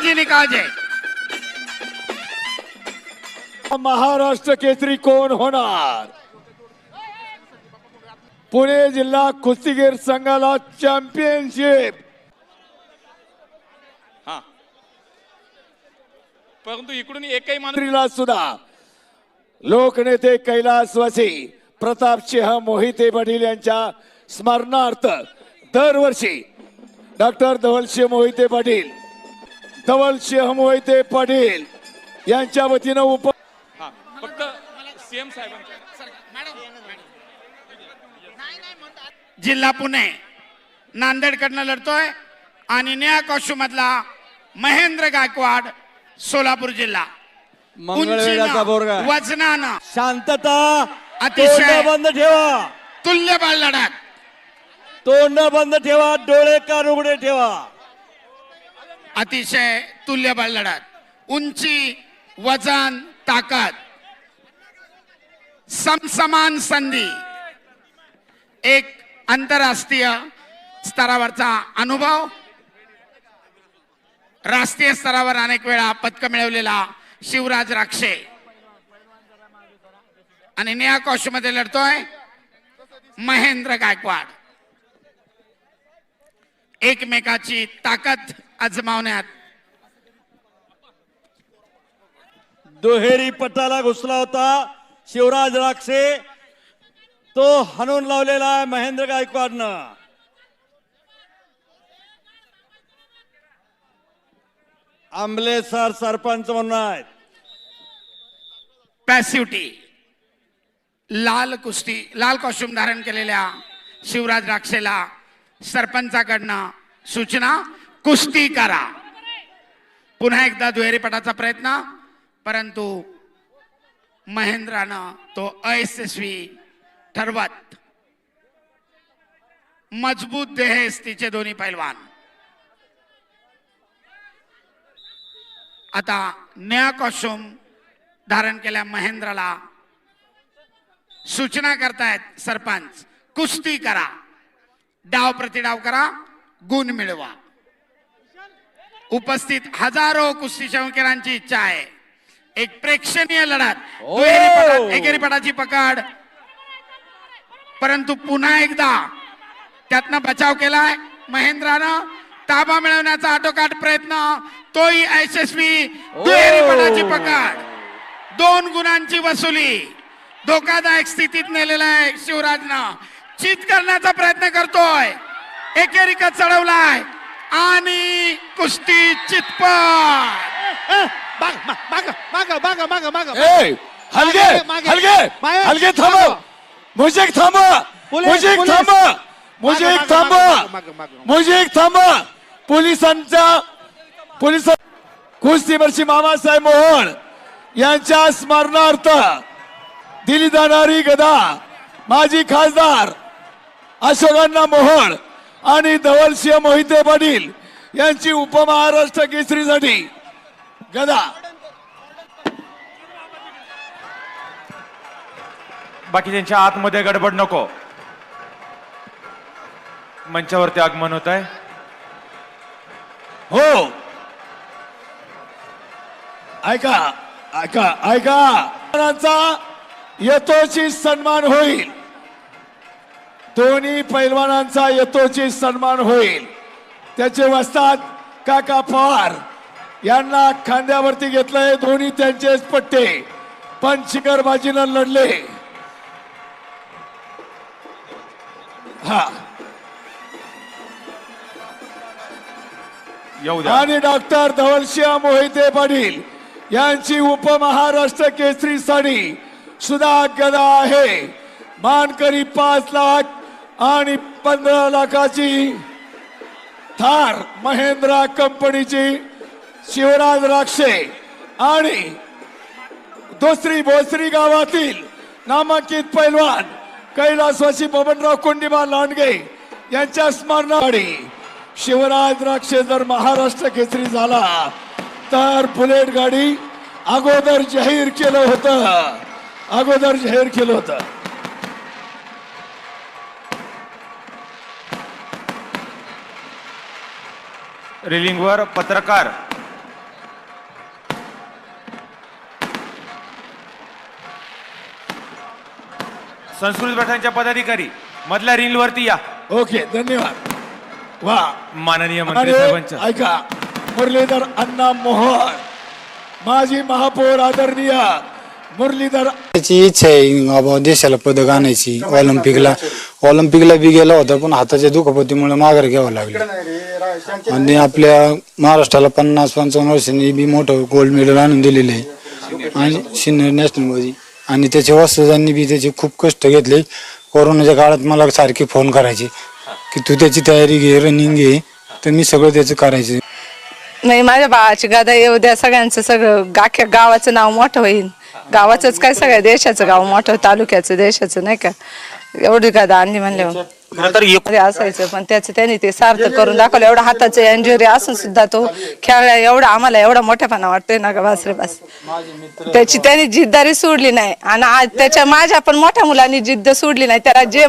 का अजय महाराष्ट्र केसरी कोण होणार? पुणे जिल्हा कुस्तीगीर संघाला चॅम्पियनशिप. हा. परंतु इकडून एकही मंत्रीला सुद्धा. लोकनेते कैलासवासी प्रताप सिंह मोहिते पाटील यांच्या स्मरणार्थ दरवर्षी डॉक्टर धवलसिंह मोहिते पाटील धवलसिंह मोहिते पाटील यांच्या वतीनं उप फक्त सीएम जिल्हा पुणे नांदेडकडनं लढतोय आणि कॉस्ट्यूम मधला महेंद्र गायकवाड सोलापूर जिल्हा. वजनानं शांतता अतिशय- तोंड बंद ठेवा. तुल्य बळ लढत. तोंड बंद ठेवा डोळे कान उघडे ठेवा. अतिशय तुल्यबळ लढत उंची वजन ताकद. समसमान संधी. एक आंतरराष्ट्रीय स्तरावरचा अनुभव. राष्ट्रीय स्तरावर अनेक वेळा पदक मिळवलेला शिवराज राक्षे. आणि निया कॉशमध्ये लढतोय महेंद्र गायकवाड. एकमेकाची ताकद आजमावण्यात. दुहेरी पटाला घुसला होता शिवराज राक्षे. तो हणून लावलेला आहे महेंद्र गायकवाडनं. आंबले सर सरपंच म्हणून आहेत. पॅसिव्हिटी. लाल कुस्ती लाल कॉस्ट्युम धारण केलेल्या शिवराज राक्षेला सरपंचाकडनं सूचना. कुस्ती करा. पुन्हा एकदा दुहेरी पटाचा प्रयत्न. परंतु महेंद्रानं तो अयशस्वी ठरवत. मजबूत देहेस तिचे दोन्ही पैलवान. आता नया कॉस्ट्युम धारण केल्या महेंद्राला सूचना करतायत सरपंच कुस्ती करा. डाव प्रतिडाव करा गुण मिळवा. उपस्थित हजारो कुस्ती शौकीरांची इच्छा आहे. एक प्रेक्षणीय लढत. एकेरी पटाची पकड. परंतु पुन्हा एकदा त्यातनं बचाव केलाय महेंद्रानं. ताबा मिळवण्याचा आटोकाट प्रयत्न. तोही यशस्वी. दुहेरी पटाची पकड. दोन गुणांची वसुली. धोकादायक स्थितीत नेलेला आहे शिवराजनं. चित करण्याचा प्रयत्न करतोय. एकेरिका चढवलाय. आणि कुस्ती हलगे हलगे हलगे थांब. मुझेक थांब. मुझेक थांब. मुझेक थांब. मुझेक थांब. पोलिसांच्या पोलीस कुस्तीवरची मामासाहेब मोहोळ यांच्या स्मरणार्थ दिली जाणारी गदा माजी खासदार अशोकांना मोहोळ आणि धवलसिंह मोहिते पाटील यांची उपमहाराष्ट्र केसरीसाठी गदा. बाकीच्यांच्या आतमध्ये गडबड नको. मंचावरती आगमन होत आहे. हो. ऐका ऐका ऐका. यथोचित सन्मान होईल. दोन्ही पैलवानांचा यथोचित सन्मान होईल. त्याचे वस्ताद काका पवार यांना खांद्यावरती घेतलंय दोन्ही त्यांचेच पट्टे. पण शिखरबाजीनं लढले. हा. आणि डॉक्टर धवलसिंह मोहिते पाटील यांची उपमहाराष्ट्र केसरी साडी सुद्धा गदा आहे. मानकरी पाच लाख आणि पंधरा लाखाची थार महेंद्रा कंपनीची शिवराज राक्षे आणि दुसरी भोसरी गावातील नामांकित पैलवान कैलासवासी बबनराव कोंडीबा लांडगे यांच्या स्मरणासाठी शिवराज राक्षे जर महाराष्ट्र केसरी झाला तर बुलेट गाडी अगोदर जाहीर केलं होतं. अगोदर जाहीर केलं होतं. रिलिंगवर पत्रकार. संस्कृत पठाणच्या पदाधिकारी मधल्या रिंगवरती या. ओके धन्यवाद. वा. माननीय ऐका मुरलीधर अण्णा मोहन माजी महापौर आदरणीय मुरलीधर. त्याची इच्छा आहे बाबा देशाला पदक आणायची ऑलिम्पिकला. ऑलिम्पिकला बी गेला होता पण हाताच्या दुखापतीमुळे माघार घ्यावं लागलं. आणि आपल्या महाराष्ट्राला पन्नास पंचावन्न वर्षांनी बी मोठं गोल्ड मेडल आणून दिलेलं आहे. आणि सिनियर नॅशनलमध्ये. आणि त्याच्या वस्त्रजांनी बी त्याचे खूप कष्ट घेतले. कोरोनाच्या काळात मला सारखे फोन करायचे की तू त्याची तयारी घे रनिंग घे. तर मी सगळं त्याचं करायचं. नाही माझ्या बाळाची गादा येऊ द्या सगळ्यांचं सगळं गाख्या गावाचं नाव मोठं होईल. गावाचंच काय सगळ्या देशाचं गाव मोठं तालुक्याचं देशाचं नाही का? एवढी गादा आणली म्हणल्यावर मध्ये असायचं पण त्याचं त्यांनी ते सार्थ करून दाखवलं. एवढा हाताचं इंजुरी असून सुद्धा तो खेळला एवढा आम्हाला एवढा मोठेपणा वाटतोय ना का बस रे बस. त्याची त्यांनी जिद्दारी सोडली नाही. आणि आज त्याच्या माझ्या पण मोठ्या मुलांनी जिद्द सोडली नाही. त्याला जे